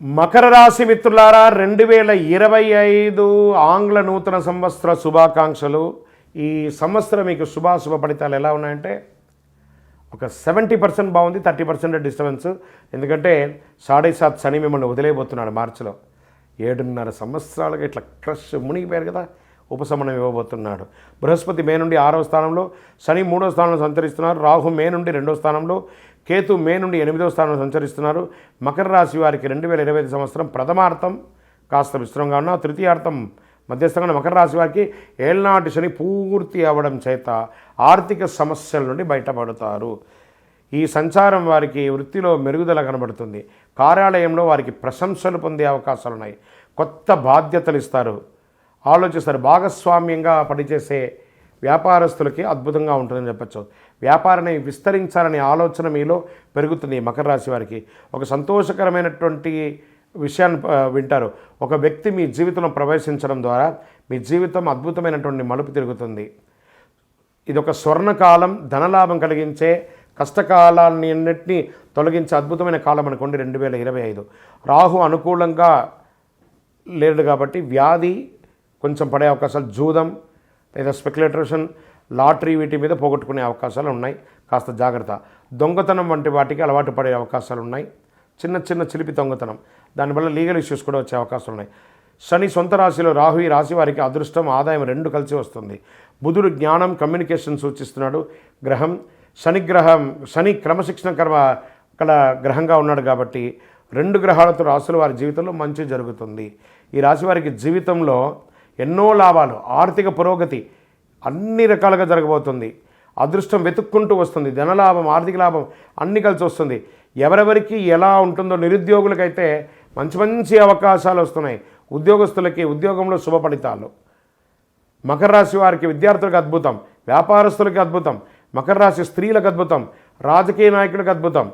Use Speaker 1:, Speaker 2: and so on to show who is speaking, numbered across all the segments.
Speaker 1: మకర రాశి మిత్రులారా రెండు వేల ఇరవై ఐదు ఆంగ్ల నూతన సంవత్సర శుభాకాంక్షలు. ఈ సంవత్సరం మీకు శుభాశుభ ఫలితాలు ఎలా ఉన్నాయంటే ఒక సెవెంటీ పర్సెంట్ బాగుంది థర్టీ పర్సెంట్ డిస్టర్బెన్స్. ఎందుకంటే సాడే సాత్ శని మిమ్మల్ని వదిలేయబోతున్నాడు మార్చిలో. ఏడున్నర సంవత్సరాలుగా ఇట్లా క్రష్ మునిగిపోయారు కదా. ఉపశమనం ఇవ్వబోతున్నాడు. బృహస్పతి మే నుండి ఆరవ స్థానంలో శని మూడో స్థానంలో సంచరిస్తున్నారు. రాహు మే నుండి రెండో స్థానంలో కేతు మే నుండి ఎనిమిదో స్థానంలో సంచరిస్తున్నారు. మకర రాశి వారికి రెండు వేల ఇరవై ఐదు సంవత్సరం ప్రథమార్థం కాస్త విస్తృతంగా ఉన్న తృతీయార్థం మధ్యస్థంగా మకర రాశి వారికి ఏళ్ళనాటి శని పూర్తి అవ్వడం చేత ఆర్థిక సమస్యల నుండి బయటపడతారు. ఈ సంచారం వారికి వృత్తిలో మెరుగుదల కనబడుతుంది. కార్యాలయంలో వారికి ప్రశంసలు పొందే అవకాశాలు ఉన్నాయి కొత్త బాధ్యతలు ఇస్తారు. ఆలోచిస్తారు. భాగస్వామ్యంగా పనిచేసే వ్యాపారస్తులకి అద్భుతంగా ఉంటుందని చెప్పచ్చు. వ్యాపారాన్ని విస్తరించాలనే ఆలోచన మీలో పెరుగుతుంది మకర రాశి వారికి. ఒక సంతోషకరమైనటువంటి విషయాన్ని వింటారు. ఒక వ్యక్తి మీ జీవితంలో ప్రవేశించడం ద్వారా మీ జీవితం అద్భుతమైనటువంటి మలుపు తిరుగుతుంది. ఇది ఒక స్వర్ణకాలం ధనలాభం కలిగించే కష్టకాలాన్ని అన్నింటినీ తొలగించే అద్భుతమైన కాలం అనుకోండి రెండు వేల ఇరవై ఐదు. రాహు అనుకూలంగా లేడు కాబట్టి వ్యాధి కొంచెం పడే అవకాశాలు జూదం లేదా స్పెక్యులేటరేషన్ లాటరీ వీటి మీద పోగొట్టుకునే అవకాశాలు ఉన్నాయి. కాస్త జాగ్రత్త. దొంగతనం వంటి వాటికి అలవాటు పడే అవకాశాలు ఉన్నాయి. చిన్న చిన్న చిలిపి దొంగతనం. దానివల్ల లీగల్ ఇష్యూస్ కూడా వచ్చే అవకాశాలు ఉన్నాయి. శని సొంత రాశిలో రాహు ఈ రాశి వారికి అదృష్టం ఆదాయం రెండు కలిసి వస్తుంది. బుధుడు జ్ఞానం కమ్యూనికేషన్ సూచిస్తున్నాడు. గ్రహం శని గ్రహం శని క్రమశిక్షణ కర్మ కల గ్రహంగా ఉన్నాడు కాబట్టి రెండు గ్రహాలతో రాశుల వారి జీవితంలో మంచి జరుగుతుంది. ఈ రాశి వారికి జీవితంలో ఎన్నో లాభాలు ఆర్థిక పురోగతి అన్ని రకాలుగా జరగబోతుంది. అదృష్టం వెతుక్కుంటూ వస్తుంది. ధనలాభం ఆర్థిక లాభం అన్ని కలిసి వస్తుంది. ఎవరెవరికి ఎలా ఉంటుందో నిరుద్యోగులకైతే మంచి మంచి అవకాశాలు వస్తున్నాయి. ఉద్యోగస్తులకి ఉద్యోగంలో శుభ ఫలితాలు. మకర రాశి వారికి విద్యార్థులకు అద్భుతం. వ్యాపారస్తులకి అద్భుతం. మకర రాశి స్త్రీలకు అద్భుతం. రాజకీయ నాయకులకు అద్భుతం.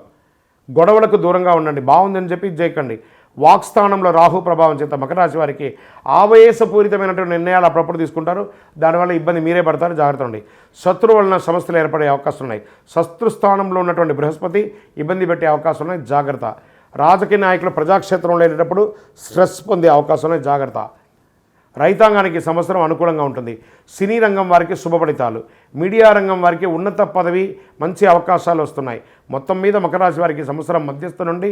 Speaker 1: గొడవలకు దూరంగా ఉండండి. బాగుందని చెప్పి ఇది చేయకండి వాక్స్థానంలో రాహు ప్రభావం చేత మకర రాశి వారికి ఆవేశపూరితమైనటువంటి నిర్ణయాలు అప్పుడప్పుడు తీసుకుంటారు. దానివల్ల ఇబ్బంది మీరే పడతారు. జాగ్రత్త ఉండి శత్రువు వలన సమస్యలు ఏర్పడే అవకాశం ఉన్నాయి. శత్రుస్థానంలో ఉన్నటువంటి బృహస్పతి ఇబ్బంది పెట్టే అవకాశం ఉన్నాయి. జాగ్రత్త. రాజకీయ నాయకులు ప్రజాక్షేత్రంలో వెళ్ళేటప్పుడు స్ట్రెస్ పొందే అవకాశం ఉన్నాయి. జాగ్రత్త. రైతాంగానికి సంవత్సరం అనుకూలంగా ఉంటుంది. సినీ రంగం వారికి శుభఫలితాలు మీడియా రంగం వారికి ఉన్నత పదవి మంచి అవకాశాలు వస్తున్నాయి. మొత్తం మీద మకర రాశి వారికి సంవత్సరం మధ్యస్థ నుండి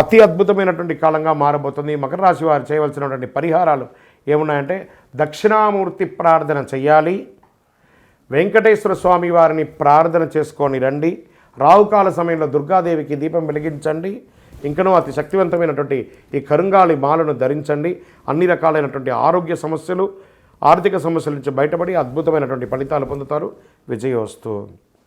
Speaker 1: అతి అద్భుతమైనటువంటి కాలంగా మారబోతుంది. మకర రాశి వారు చేయవలసినటువంటి పరిహారాలు ఏమున్నాయంటే దక్షిణామూర్తి ప్రార్థన చేయాలి వెంకటేశ్వర స్వామి వారిని ప్రార్థన చేసుకొని రండి రావుకాల సమయంలో దుర్గాదేవికి దీపం వెలిగించండి ఇంకనూ అతి శక్తివంతమైనటువంటి ఈ కరుంగాలి మాలను ధరించండి. అన్ని రకాలైనటువంటి ఆరోగ్య సమస్యలు ఆర్థిక సమస్యల నుంచి బయటపడి అద్భుతమైనటువంటి ఫలితాలు పొందుతారు. విజయోస్తు.